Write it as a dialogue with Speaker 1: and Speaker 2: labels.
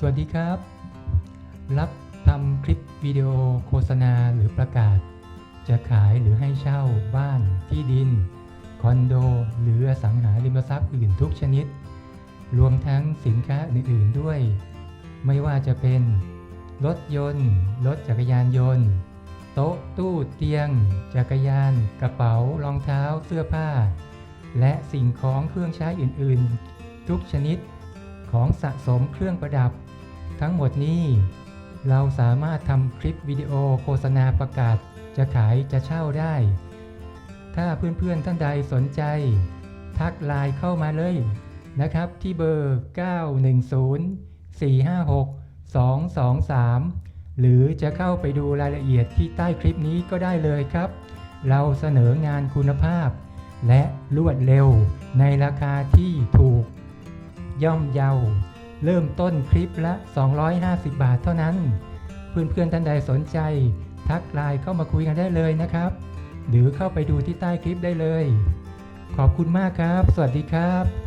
Speaker 1: สวัสดีครับ รับทำคลิปวิดีโอโฆษณาหรือประกาศ จะขายหรือให้เช่าบ้านที่ดิน คอนโด หรือสังหาริมทรัพย์อื่นทุกชนิด รวมทั้งสินค้าอื่น ๆด้วย ไม่ว่าจะเป็น รถยนต์ รถจักรยานยนต์ โต๊ะตู้เตียง จักรยาน กระเป๋ารองเท้าเสื้อผ้า และสิ่งของเครื่องใช้อื่น ๆ ทุกชนิด ของสะสมเครื่องประดับ ทั้งหมดนี้ เราสามารถทำคลิปวิดีโอโฆษณาประกาศ จะขายจะเช่าได้ ถ้าเพื่อนๆท่านใดสนใจ ทักไลน์เข้ามาเลยนะครับ ที่เบอร์ 910 456 223 หรือจะเข้าไปดูรายละเอียดที่ใต้คลิปนี้ก็ได้เลยครับ เราเสนองานคุณภาพ และรวดเร็วในราคาที่ถูก ย่อมเยา เริ่มต้นคลิปละ 250 บาทเท่านั้น เพื่อนๆท่านใดสนใจ ทักไลน์เข้ามาคุยกันได้เลยนะครับ หรือเข้าไปดูที่ใต้คลิปได้เลย ขอบคุณมากครับ สวัสดีครับ